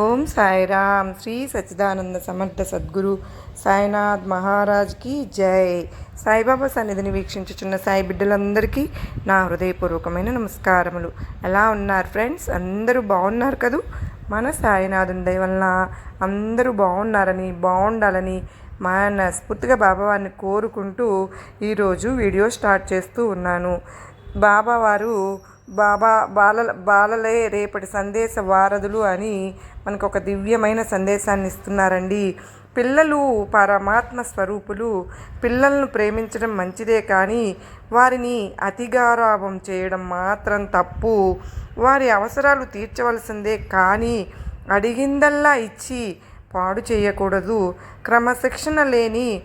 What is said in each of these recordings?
ఓం సాయిరామ్. శ్రీ సచ్చిదానంద సమర్థ సద్గురు సాయినాథ్ మహారాజ్కి జై. సాయిబాబా సన్నిధిని వీక్షించుచున్న సాయి బిడ్డలందరికీ నా హృదయపూర్వకమైన నమస్కారములు. ఎలా ఉన్నారు ఫ్రెండ్స్? అందరూ బాగున్నారు కదూ? మన సాయినాథుని దయ వలన అందరూ బాగున్నారని బాగుండాలని మనస్ఫూర్తిగా బాబావారిని కోరుకుంటూ ఈరోజు వీడియో స్టార్ట్ చేస్తూ ఉన్నాను. బాబావారు బాబా బాలల బాలలే రేపటి సందేశ వారధులు అని మనకు ఒక దివ్యమైన సందేశాన్ని ఇస్తున్నారండి. పిల్లలు పరమాత్మ స్వరూపులు పిల్లలను ప్రేమించడం మంచిదే కానీ వారిని అతిగారాభం చేయడం మాత్రం తప్పు. వారి అవసరాలు తీర్చవలసిందే కానీ అడిగిందల్లా ఇచ్చి పాడు చేయకూడదు. క్రమశిక్షణ లేని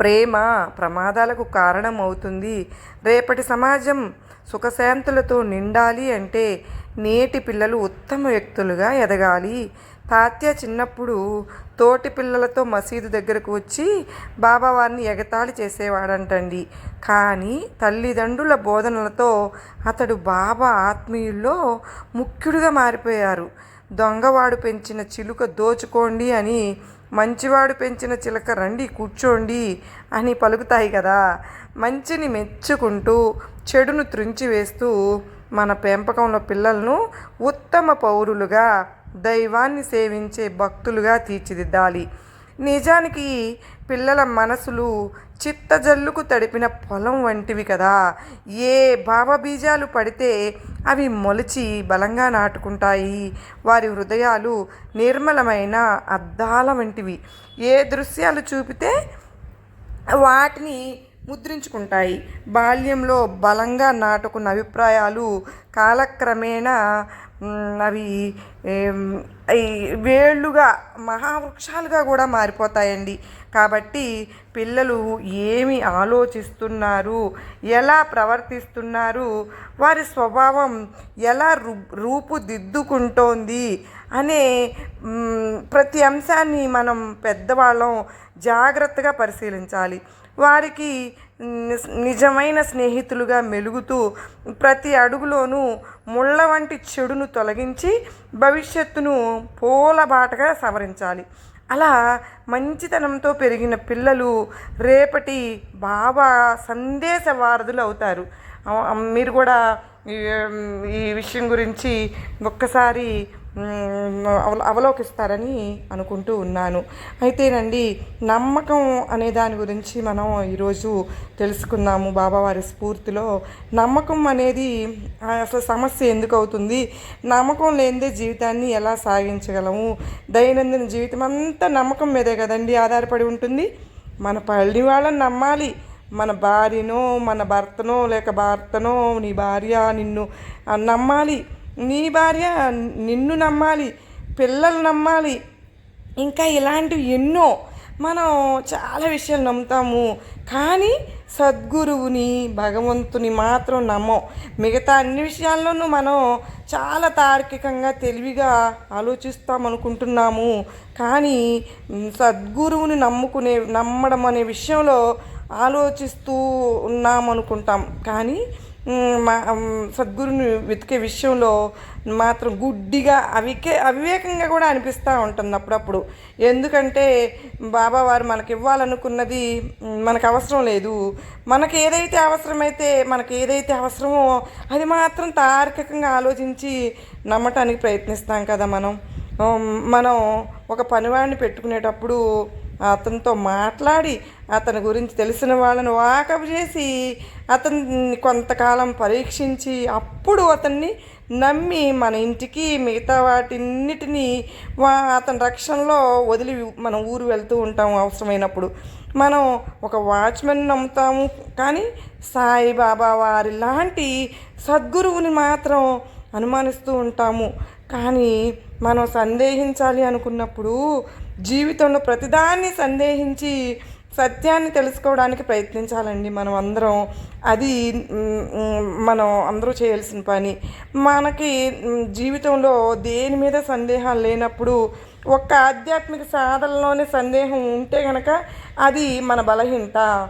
ప్రేమ ప్రమాదాలకు కారణమవుతుంది. రేపటి సమాజం సుఖశాంతులతో నిండాలి అంటే నేటి పిల్లలు ఉత్తమ వ్యక్తులుగా ఎదగాలి. తాత్య చిన్నప్పుడు తోటి పిల్లలతో మసీదు దగ్గరకు వచ్చి బాబావారిని ఎగతాళి చేసేవాడంటండి. కానీ తల్లిదండ్రుల బోధనలతో అతడు బాబా ఆత్మీయుల్లో ముఖ్యుడిగా మారిపోయారు. దొంగవాడు పెంచిన చిలుక దోచుకోండి అని మంచివాడు పెంచిన చిలక రండి కూర్చోండి అని పలుకుతాయి కదా. మంచిని మెచ్చుకుంటూ చెడును త్రుంచివేస్తూ మన పెంపకంలో పిల్లలను ఉత్తమ పౌరులుగా దైవాన్ని సేవించే భక్తులుగా తీర్చిదిద్దాలి. నిజానికి పిల్లల మనసులు చిత్తజల్లుకు తడిపిన పొలం వంటివి కదా. ఏ భావబీజాలు పడితే అవి మొలిచి బలంగా నాటుకుంటాయి. వారి హృదయాలు నిర్మలమైన అద్దాల వంటివి. ఏ దృశ్యాలు చూపితే వాటిని ముద్రించుకుంటాయి. బాల్యంలో బలంగా నాటుకున్న అభిప్రాయాలు కాలక్రమేణా అవి వేళ్ళుగా మహావృక్షాలుగా కూడా మారిపోతాయండి. కాబట్టి పిల్లలు ఏమి ఆలోచిస్తున్నారు ఎలా ప్రవర్తిస్తున్నారు వారి స్వభావం ఎలా రూ రూపుదిద్దుకుంటోంది అనే ప్రతి అంశాన్ని మనం పెద్దవాళ్ళం జాగ్రత్తగా పరిశీలించాలి. వారికి నిజమైన స్నేహితులుగా మెలుగుతూ ప్రతి అడుగులోనూ ముళ్ళ వంటి చెడును తొలగించి భవిష్యత్తును పూలబాటగా సవరించాలి. అలా మంచితనంతో పెరిగిన పిల్లలు రేపటి బాబా సందేశ వారధులు అవుతారు. మీరు కూడా ఈ విషయం గురించి ఒక్కసారి అవలోకిస్తారని అనుకుంటూ ఉన్నాను. అయితేనండి నమ్మకం అనే దాని గురించి మనం ఈరోజు తెలుసుకున్నాము బాబావారి స్ఫూర్తిలో. నమ్మకం అనేది అసలు సమస్య ఎందుకు అవుతుంది నమ్మకం లేనిదే జీవితాన్ని ఎలా సాగించగలము? దైనందిన జీవితం అంతా నమ్మకం మీదే కదండి ఆధారపడి ఉంటుంది. మన పల్లి వాళ్ళని నమ్మాలి. మన భార్యనో మన భర్తనో లేక భర్తనో నీ భార్య నిన్ను నమ్మాలి. నీ భార్య నిన్ను నమ్మాలి పిల్లలు నమ్మాలి. ఇంకా ఇలాంటివి ఎన్నో మనం చాలా విషయాలు నమ్ముతాము. కానీ సద్గురువుని భగవంతుని మాత్రం నమ్మం. మిగతా అన్ని విషయాల్లోనూ మనం చాలా తార్కికంగా తెలివిగా ఆలోచిస్తాం అనుకుంటున్నాము. కానీ సద్గురువుని నమ్ముకునే నమ్మడం అనే విషయంలో ఆలోచిస్తూ ఉన్నామనుకుంటాం. కానీ మా సద్గురుని వెతికే విషయంలో మాత్రం గుడ్డిగా అవికే అవివేకంగా కూడా అనిపిస్తూ ఉంటుంది అప్పుడప్పుడు. ఎందుకంటే బాబా వారు మనకి ఇవ్వాలనుకున్నది మనకు అవసరం లేదు. మనకి ఏదైతే అవసరమైతే మనకి ఏదైతే అవసరమో అది మాత్రం తార్కికంగా ఆలోచించి నమ్మటానికి ప్రయత్నిస్తాం కదా మనం. మనం ఒక పనివాడిని పెట్టుకునేటప్పుడు అతనితో మాట్లాడి అతని గురించి తెలిసిన వాళ్ళను వాకప్ చేసి అతన్ని కొంతకాలం పరీక్షించి అప్పుడు అతన్ని నమ్మి మన ఇంటికి మిగతా వాటిన్నిటినీ వా అతని రక్షణలో వదిలి మనం ఊరు వెళ్తూ ఉంటాము అవసరమైనప్పుడు. మనం ఒక వాచ్మెన్ నమ్ముతాము కానీ సాయిబాబా వారి లాంటి సద్గురువుని మాత్రం అనుమానిస్తూ ఉంటాము. కానీ మనం సందేహించాలి అనుకున్నప్పుడు జీవితంలో ప్రతిదాన్ని సందేహించి సత్యాన్ని తెలుసుకోవడానికి ప్రయత్నించాలండి మనం అందరం. అది మనం అందరూ చేయాల్సిన పని. మనకి జీవితంలో దేని మీద సందేహాలు లేనప్పుడు ఒక్క ఆధ్యాత్మిక సాధనలోనే సందేహం ఉంటే కనుక అది మన బలహీనత.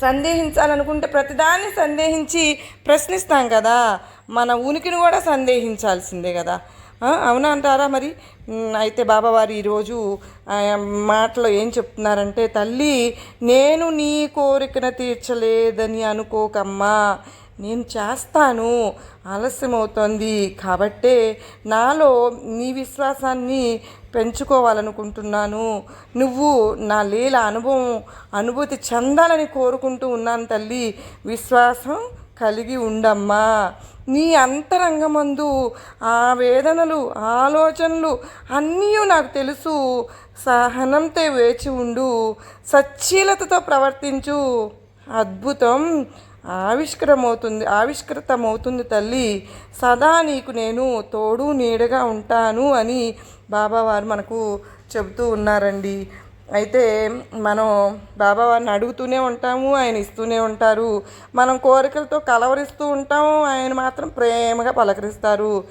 సందేహించాలనుకుంటే ప్రతిదాన్ని సందేహించి ప్రశ్నిస్తాం కదా. మన ఉనికిని కూడా సందేహించాల్సిందే కదా. అవునా అంటారా? మరి అయితే బాబావారు ఈరోజు మాటలో ఏం చెప్తున్నారంటే తల్లి నేను నీ కోరికను తీర్చలేదని అనుకోకమ్మా. నేను చేస్తాను. ఆలస్యమవుతోంది. కాబట్టే నాలో నీ విశ్వాసాన్ని పెంచుకోవాలనుకుంటున్నాను. నువ్వు నా లీల అనుభవం అనుభూతి చెందాలని కోరుకుంటూ ఉన్నాను తల్లి. విశ్వాసం కలిగి ఉండమ్మా. నీ అంతరంగమందు ఆ వేదనలు ఆలోచనలు అన్నీ నాకు తెలుసు. సహనంతో వేచి ఉండు. సచ్చీలతతో ప్రవర్తించు. అద్భుతం ఆవిష్కరమవుతుంది ఆవిష్కృతమవుతుంది తల్లి. సదా నీకు నేను తోడు నీడగా ఉంటాను అని బాబావారు మనకు చెబుతూ ఉన్నారండి. అయితే మనం బాబావారిని అడుగుతూనే ఉంటాము ఆయన ఇస్తూనే ఉంటారు. మనం కోరికలతో కలవరిస్తూ ఉంటాము ఆయన మాత్రం ప్రేమగా పలకరిస్తారు.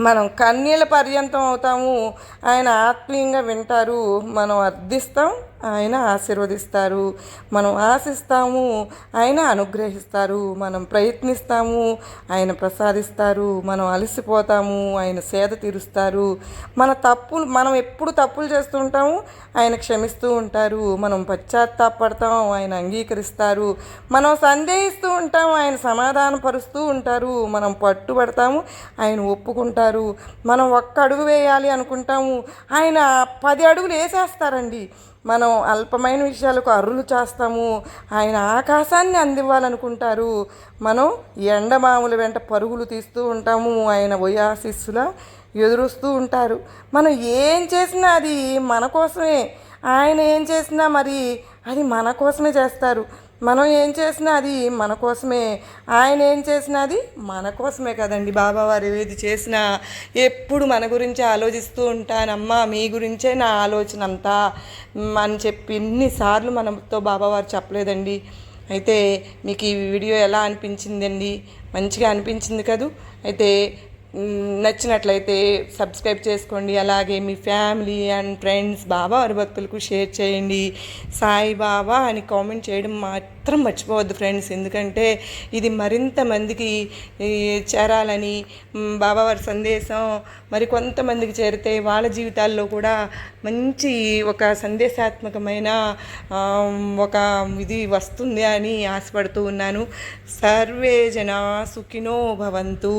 మనం కన్నీళ్ళ పర్యంతం అవుతాము. ఆయన ఆత్మీయంగా వింటారు. మనం అర్థిస్తాం. ఆయన ఆశీర్వదిస్తారు. మనం ఆశిస్తాము. ఆయన అనుగ్రహిస్తారు. మనం ప్రయత్నిస్తాము. ఆయన ప్రసాదిస్తారు. మనం అలసిపోతాము. ఆయన సేద తీరుస్తారు. మన తప్పులు మనం ఎప్పుడు తప్పులు చేస్తూ ఉంటాము. ఆయన క్షమిస్తూ ఉంటారు. మనం పశ్చాత్తాపడతాం. ఆయన అంగీకరిస్తారు. మనం సందేహిస్తూ ఉంటాం ఆయన సమాధానపరుస్తూ ఉంటారు. మనం పట్టుబడతాము. ఆయన ఒప్పుకుంటారు. మనం ఒక్క అడుగు వేయాలి అనుకుంటాము. ఆయన పది అడుగులు వేసేస్తారండి. మనం అల్పమైన విషయాలకు అర్రులు చేస్తాము. ఆయన ఆకాశాన్ని అందివ్వాలనుకుంటారు. మనం ఎండమాముల వెంట పరుగులు తీస్తూ ఉంటాము. ఆయన వయాశిస్సుల ఎదురుస్తూ ఉంటారు. మనం ఏం చేసినా అది మన కోసమే. ఆయన ఏం చేసినా మరి అది మన కోసమే చేస్తారు. మనం ఏం చేసినా అది మన కోసమే. ఆయన ఏం చేసినా అది మన కోసమే కదండి బాబావారు ఏది చేసినా. ఎప్పుడు మన గురించి ఆలోచిస్తూ ఉంటానమ్మా మీ గురించే నా ఆలోచన అంతా. అని చెప్పి ఎన్నిసార్లు మనతో బాబావారు చెప్పలేదండి. అయితే మీకు ఈ వీడియో ఎలా అనిపించిందండి? మంచిగా అనిపించింది కదూ? అయితే నచ్చినట్లయితే సబ్స్క్రైబ్ చేసుకోండి. అలాగే మీ ఫ్యామిలీ అండ్ ఫ్రెండ్స్ బాబా భక్తులకు షేర్ చేయండి. సాయి బాబా అని కామెంట్ చేయడం మాత్రం మర్చిపోవద్దు ఫ్రెండ్స్. ఎందుకంటే ఇది మరింత మందికి చేరాలని బాబావారి సందేశం మరి కొంతమందికి చేరితే వాళ్ళ జీవితాల్లో కూడా మంచి ఒక సందేశాత్మకమైన ఒక ఇది వస్తుంది అని ఆశపడుతూ ఉన్నాను. సర్వే జన సుఖినో భవంతు.